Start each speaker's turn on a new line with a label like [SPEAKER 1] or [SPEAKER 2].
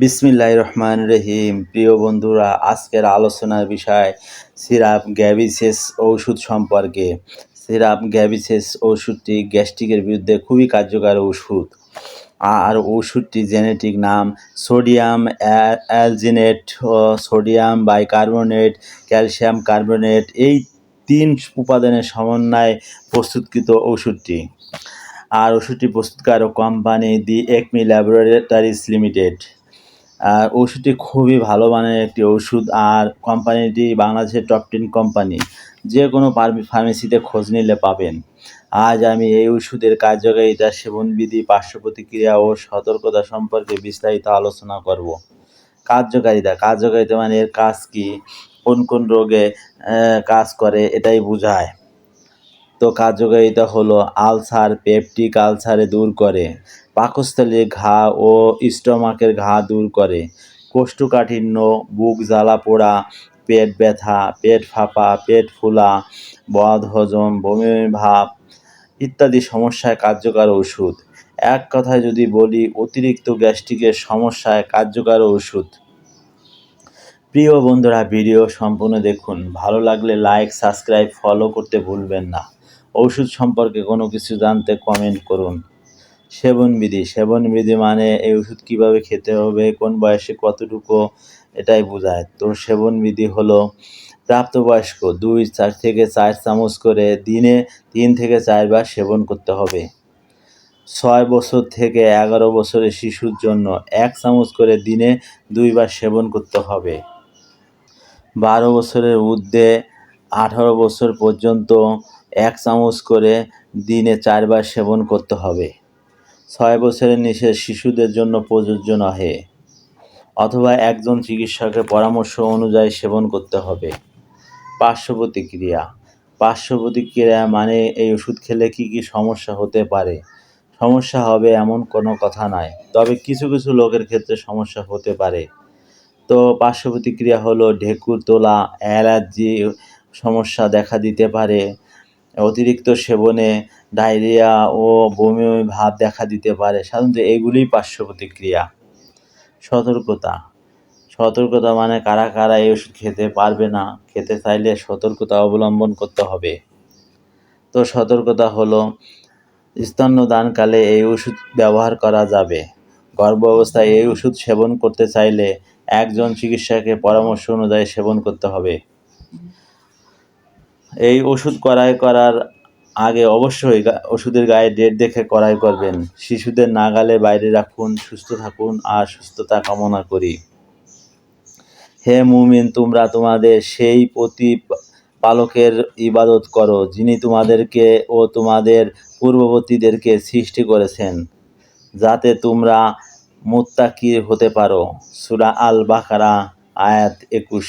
[SPEAKER 1] বিসমিল্লাহ রহমান রহিম। প্রিয় বন্ধুরা, আজকের আলোচনার বিষয় সিরাপ গ্যাবিসেস ওষুধ সম্পর্কে। সিরাপ গ্যাবিসেস ওষুধটি গ্যাস্ট্রিকের বিরুদ্ধে খুবই কার্যকর ওষুধ আর ওষুধটি জেনেটিক নাম sodium alginate sodium bicarbonate, calcium carbonate. এই তিন উপাদানের সমন্বয়ে প্রস্তুতকৃত ওষুধটি আর ওষুধটি প্রস্তুতকারক company the Acme laboratories limited. আর ওষুধটি খুবই ভালো মানের একটি ওষুধ। আর কোম্পানিটি বাংলাদেশের টপ টেন কোম্পানি। যে কোনো ফার্মেসিতে খোঁজ নিলে পাবেন। আজ আমি এই ওষুধের কার্যকারিতা, সেবনবিধি পার্শ্ব প্রতিক্রিয়া ও সতর্কতা সম্পর্কে বিস্তারিত আলোচনা করব। কার্যকারিতা। কার্যকারিতা মানে এর কাজ কি? কোন কোন রোগে কাজ করে, এটাই বোঝায়। তো কার্যকারিতা হলো আলসার, পেপটিক আলসারে দূর করে। পাকস্থলীর ঘা ও স্টমাকের ঘা দূর করে। কোষ্ঠকাঠিন্য, বুক জ্বালা পোড়া, পেট ব্যথা, পেট ফাঁপা, পেট ফুলা, বদ হজম, বমি ভাব ইত্যাদি সমস্যায় কার্যকর ওষুধ। এক কথায় যদি বলি, অতিরিক্ত গ্যাস্ট্রিকের সমস্যায় কার্যকর ওষুধ। প্রিয় বন্ধুরা, ভিডিও সম্পূর্ণ দেখুন। ভালো লাগলে লাইক সাবস্ক্রাইব ফলো করতে ভুলবেন না। ওষুধ সম্পর্কে কোনো কিছু জানতে কমেন্ট করুন। সেবনবিধি সেবনবিধি মানে এই ওষুধ কীভাবে খেতে হবে, কোন বয়সে কতটুকু, এটাই বোঝায়। তো সেবনবিধি হলো প্রাপ্তবয়স্ক দুই, চার থেকে চার চামচ করে দিনে তিন থেকে চারবার সেবন করতে হবে। ছয় বছর থেকে এগারো বছরের শিশুর জন্য এক চামচ করে দিনে দুইবার সেবন করতে হবে। বারো বছরের ঊর্ধ্বে আঠারো বছর পর্যন্ত এক চামচ করে দিনে চারবার সেবন করতে হবে। ছয় বছরের নিচে শিশুদের জন্য প্রযোজ্য নহে, অথবা একজন চিকিৎসকের পরামর্শ অনুযায়ী সেবন করতে হবে। পার্শ্ব প্রতিক্রিয়া পার্শ্ব প্রতিক্রিয়া মানে এই ওষুধ খেলে কি কি সমস্যা হতে পারে? সমস্যা হবে এমন কোনো কথা নয়, তবে কিছু কিছু লোকের ক্ষেত্রে সমস্যা হতে পারে। তো পার্শ্ব প্রতিক্রিয়া হলো ঢেকুর, তোলা, অ্যালার্জি সমস্যা দেখা দিতে পারে অতিরিক্ত সেবনে, ডায়রিয়া ও বমি ভাব দেখা দিতে পারে। সাধারণত এগুলিই পার্শ্ব প্রতিক্রিয়া সতর্কতা। সতর্কতা মানে কারা কারা এই ওষুধ খেতে পারবে না, খেতে চাইলে সতর্কতা অবলম্বন করতে হবে। তো সতর্কতা হলো, স্তন্যদানকালে এই ওষুধ ব্যবহার করা যাবে। গর্ভ অবস্থায় এই ওষুধ সেবন করতে চাইলে একজন চিকিৎসকের পরামর্শ অনুযায়ী সেবন করতে হবে। এই ওষুধ ক্রয় করার আগে অবশ্যই ওষুধের গায়ে ডেট দেখে ক্রয় করবেন। শিশুদের নাগালে বাইরে রাখুন, সুস্থ থাকুন আর সুস্থতা কামনা করি। হে মুমিন, তোমরা তোমাদের সেই প্রতি পালকের ইবাদত করো, যিনি তোমাদেরকে ও তোমাদের পূর্ববর্তীদেরকে সৃষ্টি করেছেন, যাতে তোমরা মুত্তাকি হতে পারো। সুরা আল বাকারা আয়াত একুশ।